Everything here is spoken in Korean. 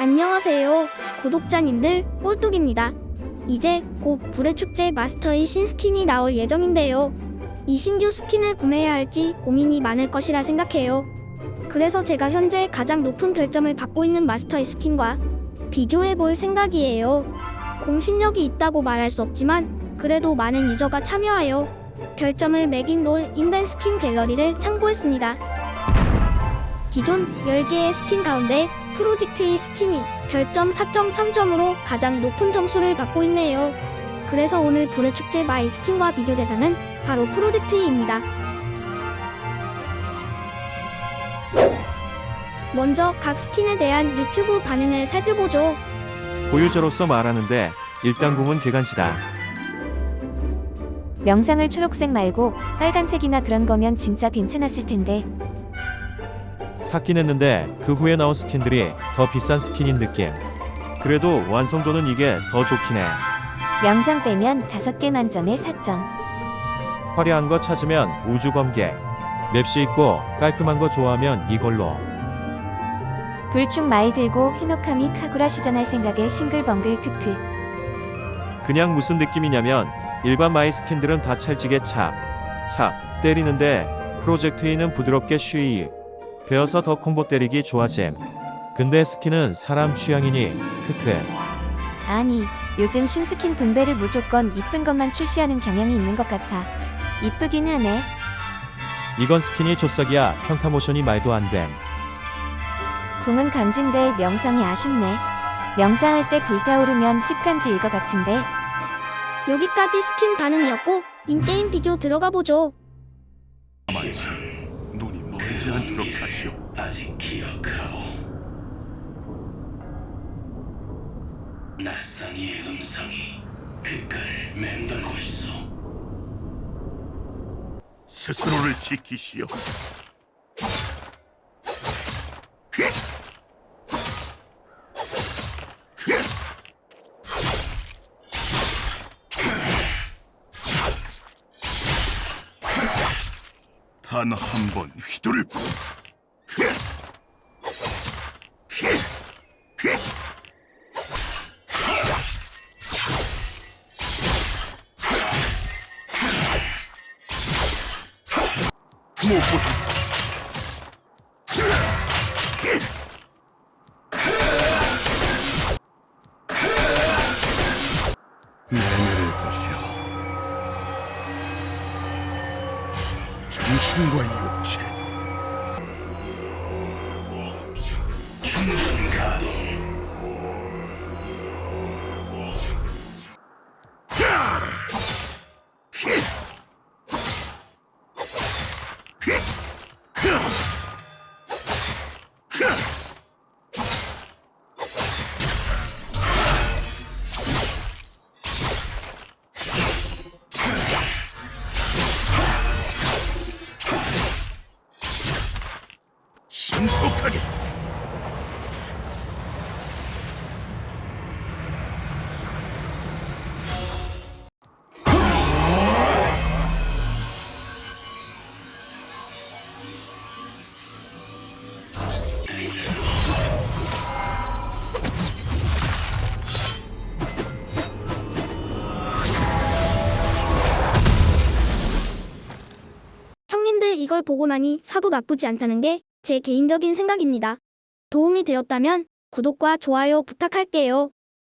안녕하세요. 구독자님들, 꼴뚝입니다. 이제 곧 불의 축제 마스터의 신스킨이 나올 예정인데요. 이 신규 스킨을 구매해야 할지 고민이 많을 것이라 생각해요. 그래서 제가 현재 가장 높은 별점을 받고 있는 마스터의 스킨과 비교해 볼 생각이에요. 공신력이 있다고 말할 수 없지만 그래도 많은 유저가 참여하여 별점을 매긴 롤 인벤 스킨 갤러리를 참고했습니다. 기존 10개의 스킨 가운데 프로젝트의 스킨이 별점 4.3점으로 가장 높은 점수를 받고 있네요. 그래서 오늘 불의 축제 마이 스킨과 비교 대상은 바로 프로젝트입니다. 먼저 각 스킨에 대한 유튜브 반응을 살펴보죠. 보유자로서 말하는데 일당공은 개간시다. 명상을 초록색 말고 빨간색이나 그런 거면 진짜 괜찮았을 텐데 샀긴 했는데 그 후에 나온 스킨들이 더 비싼 스킨인 느낌. 그래도 완성도는 이게 더 좋긴 해. 명상 빼면 5개 만점에 4점 화려한 거 찾으면 우주 검객. 맵시 있고 깔끔한 거 좋아하면 이걸로. 불축 많이 들고 히노카미 카구라 시전할 생각에 싱글벙글 크크 그냥 무슨 느낌이냐면 일반 마이 스킨들은 다 찰지게 찹, 찹 때리는데 프로젝트이는 부드럽게 쉬이. 베어서 더 콤보 때리기 좋아잼. 근데 스킨은 사람 취향이니 크크. 아니 요즘 신스킨 분배를 무조건 이쁜 것만 출시하는 경향이 있는 것 같아 이쁘긴 하네 이건 스킨이 조싹이야 평타 모션이 말도 안 됨. 궁은 간진데 명상이 아쉽네 명상할 때 불타오르면 습관지일 것 같은데 여기까지 스킨 반응이었고 인게임 비교 들어가 보죠. 멀지 않도록 하시오. 아직 기억하오. 낯선 이의 음성이 귓가를 맴돌고 있어. 스스로를 지키시오. 단 한 번 휘두르고 무엇보다 내면을 보시오. 정신과 육체. 가 신속하게. 형님들 이걸 보고 나니 사도 나쁘지 않다는 게 제 개인적인 생각입니다. 도움이 되었다면 구독과 좋아요 부탁할게요.